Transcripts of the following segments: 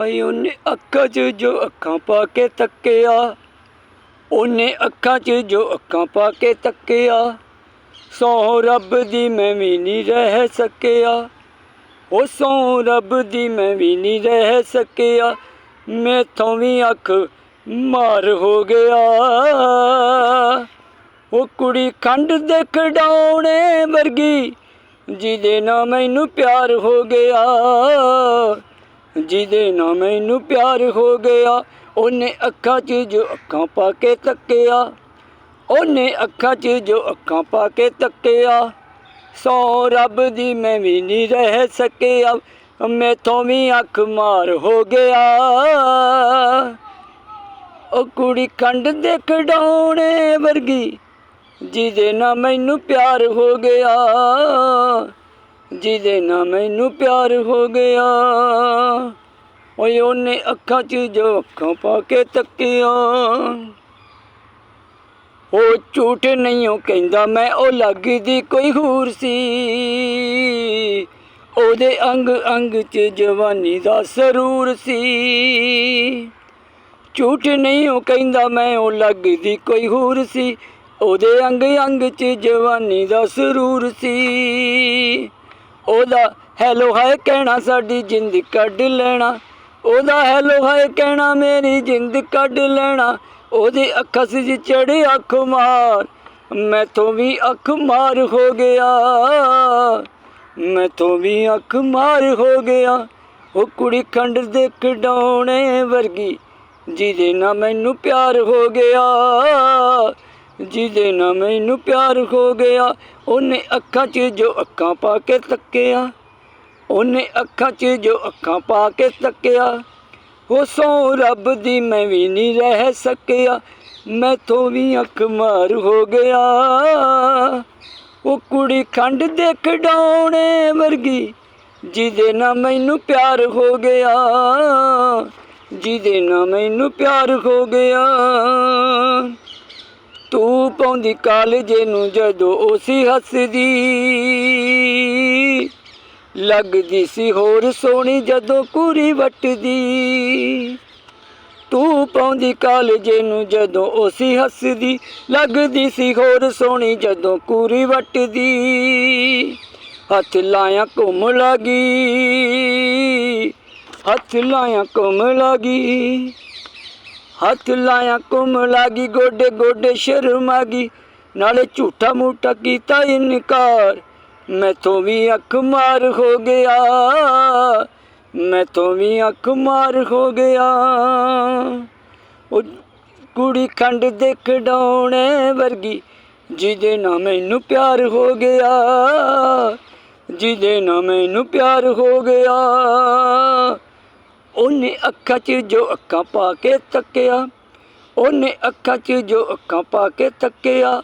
ਹਾਏ, ਉਹਨੇ ਅੱਖਾਂ 'ਚ ਜੋ ਅੱਖਾਂ ਪਾ ਕੇ ਤੱਕਿਆ। ਉਹਨੇ ਅੱਖਾਂ 'ਚ ਜੋ ਅੱਖਾਂ ਪਾ ਕੇ ਤੱਕਿਆ। ਸੌ ਰੱਬ ਦੀ ਮੈਂ ਵੀ ਨਹੀਂ ਰਹਿ ਸਕਿਆ। ਉਹ ਸੌ ਰੱਬ ਦੀ ਮੈਂ ਵੀ ਨਹੀਂ ਰਹਿ ਸਕਿਆ। ਮੈਥੋਂ ਵੀ ਅੱਖ ਮਾਰ ਹੋ ਗਿਆ। ਉਹ ਕੁੜੀ ਖੰਡ ਦੇ ਖਡਾਉਣੇ ਵਰਗੀ, ਜਿਹਦੇ ਨਾਲ ਮੈਨੂੰ ਪਿਆਰ ਹੋ ਗਿਆ। ਜਿਹਦੇ ਨਾਲ ਮੈਨੂੰ ਪਿਆਰ ਹੋ ਗਿਆ, ਉਹਨੇ ਅੱਖਾਂ 'ਚ ਜੋ ਅੱਖਾਂ ਪਾ ਕੇ ਤੱਕਿਆ, ਉਹਨੇ ਅੱਖਾਂ 'ਚ ਜੋ ਅੱਖਾਂ ਪਾ ਕੇ ਤੱਕਿਆ, ਸੌ ਰੱਬ ਦੀ ਮੈਂ ਵੀ ਨਹੀਂ ਰਹਿ ਸਕਿਆ, ਮੈਥੋਂ ਵੀ ਅੱਖ ਮਾਰ ਹੋ ਗਿਆ। ਉਹ ਕੁੜੀ ਖੰਡ ਦੇ ਖਡਾਉਣੇ ਵਰਗੀ, ਜਿਹਦੇ ਨਾਲ ਮੈਨੂੰ ਪਿਆਰ ਹੋ ਗਿਆ। ਜਿਹਦੇ ਨਾਲ ਮੈਨੂੰ ਪਿਆਰ ਹੋ ਗਿਆ। ਓਏ, ਉਹਨੇ ਅੱਖਾਂ 'ਚ ਜੋ ਅੱਖਾਂ ਪਾ ਕੇ ਤੱਕਿਆ। ਉਹ ਝੂਠ ਨਹੀਂ ਉਹ ਕਹਿੰਦਾ, ਮੈਂ ਉਹ ਲੱਗਦੀ ਕੋਈ ਹੋਰ ਸੀ। ਉਹਦੇ ਅੰਗ ਅੰਗ 'ਚ ਜਵਾਨੀ ਦਾ ਸਰੂਰ ਸੀ। ਝੂਠ ਨਹੀਂ ਉਹ ਕਹਿੰਦਾ, ਮੈਂ ਉਹ ਲੱਗਦੀ ਕੋਈ ਹੋਰ ਸੀ। ਉਹਦੇ ਅੰਗ ਅੰਗ 'ਚ ਜਵਾਨੀ ਦਾ ਸਰੂਰ ਸੀ। ਉਹਦਾ ਹੈਲੋ ਹਾਏ ਕਹਿਣਾ ਸਾਡੀ ਜਿੰਦ ਕੱਢ ਲੈਣਾ। ਉਹਦਾ ਹੈਲੋ ਹਾਏ ਕਹਿਣਾ ਮੇਰੀ ਜਿੰਦ ਕੱਢ ਲੈਣਾ। ਉਹਦੀ ਅੱਖਾਂ 'ਚ ਚੜੇ ਅੱਖ ਮਾਰ। ਮੈਥੋਂ ਵੀ ਅੱਖ ਮਾਰ ਹੋ ਗਿਆ। ਮੈਥੋਂ ਵੀ ਅੱਖ ਮਾਰ ਹੋ ਗਿਆ। ਉਹ ਕੁੜੀ ਖੰਡ ਦੇ ਖਡਾਉਣੇ ਵਰਗੀ, ਜਿਹਦੇ ਨਾਲ ਮੈਨੂੰ ਪਿਆਰ ਹੋ ਗਿਆ। ਜਿਹਦੇ ਨਾਲ ਮੈਨੂੰ ਪਿਆਰ ਹੋ ਗਿਆ, ਉਹਨੇ ਅੱਖਾਂ 'ਚ ਜੋ ਅੱਖਾਂ ਪਾ ਕੇ ਤੱਕਿਆ, ਉਹਨੇ ਅੱਖਾਂ 'ਚ ਜੋ ਅੱਖਾਂ ਪਾ ਕੇ ਤੱਕਿਆ, ਉਹ ਸੌ ਰੱਬ ਦੀ ਮੈਂ ਵੀ ਨਹੀਂ ਰਹਿ ਸਕਿਆ ਮੈਥੋਂ ਵੀ ਅੱਖ ਮਾਰ ਹੋ ਗਿਆ। ਉਹ ਕੁੜੀ ਖੰਡ ਦੇ ਖਡਾਉਣੇ ਵਰਗੀ, ਜਿਹਦੇ ਨਾਲ ਮੈਨੂੰ ਪਿਆਰ ਹੋ ਗਿਆ, ਜਿਹਦੇ ਨਾਲ ਮੈਨੂੰ ਪਿਆਰ ਹੋ ਗਿਆ। ਤੂੰ ਪਾਉਂਦੀ ਕਾਲਜੇ ਨੂੰ ਜਦੋਂ ਉਹ ਹੱਸਦੀ। ਲੱਗਦੀ ਸੀ ਹੋਰ ਸੋਹਣੀ ਜਦੋਂ ਕੁਰੀ ਵੱਟਦੀ। ਤੂੰ ਪਾਉਂਦੀ ਕਾਲਜੇ ਨੂੰ ਜਦੋਂ ਉਹ ਹੱਸਦੀ। ਲੱਗਦੀ ਸੀ ਹੋਰ ਸੋਹਣੀ ਜਦੋਂ ਕੁਰੀ ਵੱਟਦੀ। ਹੱਥ ਲਾਇਆ ਘੁੰਮ ਲੱਗੀ। ਹੱਥ ਲਾਇਆ ਘੁੰਮ ਲੱਗੀ। ਹੱਥ ਲਾਇਆ, ਘੁੰਮ ਲੱਗੀ, ਗੋਡੇ ਗੋਡੇ ਸ਼ਰਮ ਆ ਗਈ। ਨਾਲੇ ਝੂਠਾ ਮੂਠਾ ਕੀਤਾ ਇਨਕਾਰ। ਮੈਥੋਂ ਵੀ ਅੱਖ ਮਾਰ ਹੋ ਗਿਆ। ਮੈਥੋਂ ਵੀ ਅੱਖ ਮਾਰ ਹੋ ਗਿਆ। ਉਹ ਕੁੜੀ ਖੰਡ ਦੇ ਖਡਾਉਣੇ ਵਰਗੀ, ਜਿਹਦੇ ਨਾਲ ਮੈਨੂੰ ਪਿਆਰ ਹੋ ਗਿਆ। ਜਿਹਦੇ ਨਾਲ ਮੈਨੂੰ ਪਿਆਰ ਹੋ ਗਿਆ। ਉਹਨੇ ਅੱਖਾਂ 'ਚ ਜੋ ਅੱਖਾਂ ਪਾ ਕੇ ਤੱਕਿਆ ਉਹਨੇ ਅੱਖਾਂ 'ਚ ਜੋ ਅੱਖਾਂ ਪਾ ਕੇ ਤੱਕਿਆ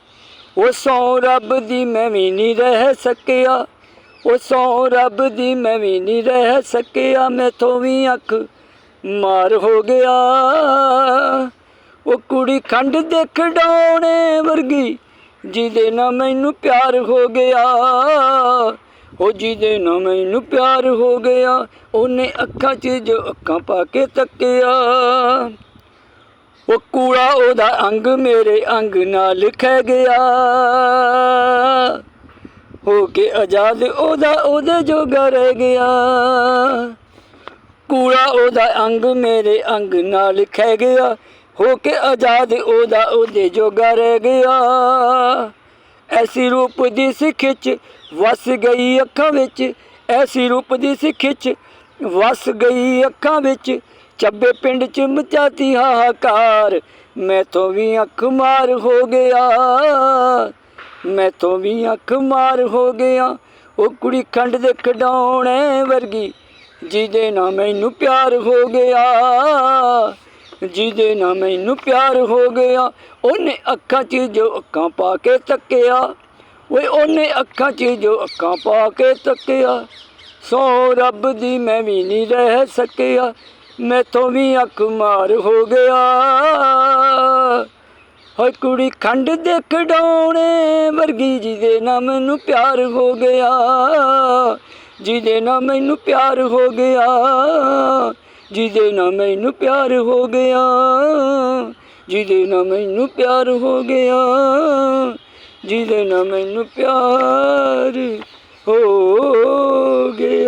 ਉਹ ਸੌ ਰੱਬ ਦੀ ਮੈਂ ਵੀ ਨਹੀਂ ਰਹਿ ਸਕਿਆ, ਉਹ ਸੌ ਰੱਬ ਦੀ ਮੈਂ ਵੀ ਨਹੀਂ ਰਹਿ ਸਕਿਆ, ਮੈਥੋਂ ਵੀ ਅੱਖ ਮਾਰ ਹੋ ਗਿਆ। ਉਹ ਕੁੜੀ ਖੰਡ ਦੇ ਖਡਾਉਣੇ ਵਰਗੀ, ਜਿਹਦੇ ਨਾਲ ਮੈਨੂੰ ਪਿਆਰ ਹੋ ਗਿਆ। ਉਹ ਜਿਹਦੇ ਨਾਲ ਮੈਨੂੰ ਪਿਆਰ ਹੋ ਗਿਆ, ਉਹਨੇ ਅੱਖਾਂ 'ਚ ਜੋ ਅੱਖਾਂ ਪਾ ਕੇ ਤੱਕਿਆ। ਉਹ ਕੂੜਾ ਉਹਦਾ ਅੰਗ ਮੇਰੇ ਅੰਗ ਨਾਲ ਖਹਿ ਗਿਆ। ਹੋ ਕੇ ਆਜ਼ਾਦ ਉਹਦਾ ਉਹਦੇ ਜੋਗਾ ਰਹਿ ਗਿਆ। ਕੂੜਾ ਉਹਦਾ ਅੰਗ ਮੇਰੇ ਅੰਗ ਨਾਲ ਖਹਿ ਗਿਆ, ਹੋ ਕੇ ਆਜ਼ਾਦ ਉਹਦਾ ਉਹਦੇ ਜੋਗਾ ਰਹਿ ਗਿਆ। ਐਸੀ ਰੂਪ ਦੀ ਸਿੱਖਿਚ ਵਸ ਗਈ ਅੱਖਾਂ ਵਿੱਚ, ਐਸੀ ਰੂਪ ਦੀ ਸਿੱਖਿਚ ਵਸ ਗਈ ਅੱਖਾਂ ਵਿੱਚ। ਚੱਬੇ ਪਿੰਡ ਚ ਮਚਾਤੀ ਹਾਹਾਕਾਰ, ਮੈਥੋਂ ਵੀ ਅੱਖ ਮਾਰ ਹੋ ਗਿਆ। ਮੈਥੋਂ ਵੀ ਅੱਖ ਮਾਰ ਹੋ ਗਿਆ, ਉਹ ਕੁੜੀ ਖੰਡ ਦੇ ਖਡਾਉਣੇ ਵਰਗੀ, ਜਿਹਦੇ ਨਾਲ ਮੈਨੂੰ ਪਿਆਰ ਹੋ ਗਿਆ। ਜਿਹਦੇ ਨਾਲ ਮੈਨੂੰ ਪਿਆਰ ਹੋ ਗਿਆ, ਉਹਨੇ ਅੱਖਾਂ 'ਚ ਜੋ ਅੱਖਾਂ ਪਾ ਕੇ ਤੱਕਿਆ, ਓਏ ਉਹਨੇ ਅੱਖਾਂ 'ਚ ਜੋ ਅੱਖਾਂ ਪਾ ਕੇ ਤੱਕਿਆ, ਸੋ ਰੱਬ ਦੀ ਮੈਂ ਵੀ ਨਹੀਂ ਰਹਿ ਸਕਿਆ, ਮੈਥੋਂ ਵੀ ਅੱਖ ਮਾਰ ਹੋ ਗਿਆ। ਹੋਏ ਕੁੜੀ ਖੰਡ ਦੇ ਖਡਾਉਣੇ ਵਰਗੀ ਜਿਹਦੇ ਨਾਲ ਮੈਨੂੰ ਪਿਆਰ ਹੋ ਗਿਆ, ਜਿਹਦੇ ਨਾਲ ਮੈਨੂੰ ਪਿਆਰ ਹੋ ਗਿਆ। ਜਿਹਦੇ ਨਾਲ ਮੈਨੂੰ ਪਿਆਰ ਹੋ ਗਿਆ, ਜਿਹਦੇ ਨਾਲ ਮੈਨੂੰ ਪਿਆਰ ਹੋ ਗਿਆ, ਜਿਹਦੇ ਨਾਲ ਮੈਨੂੰ ਪਿਆਰ ਹੋ ਗਿਆ।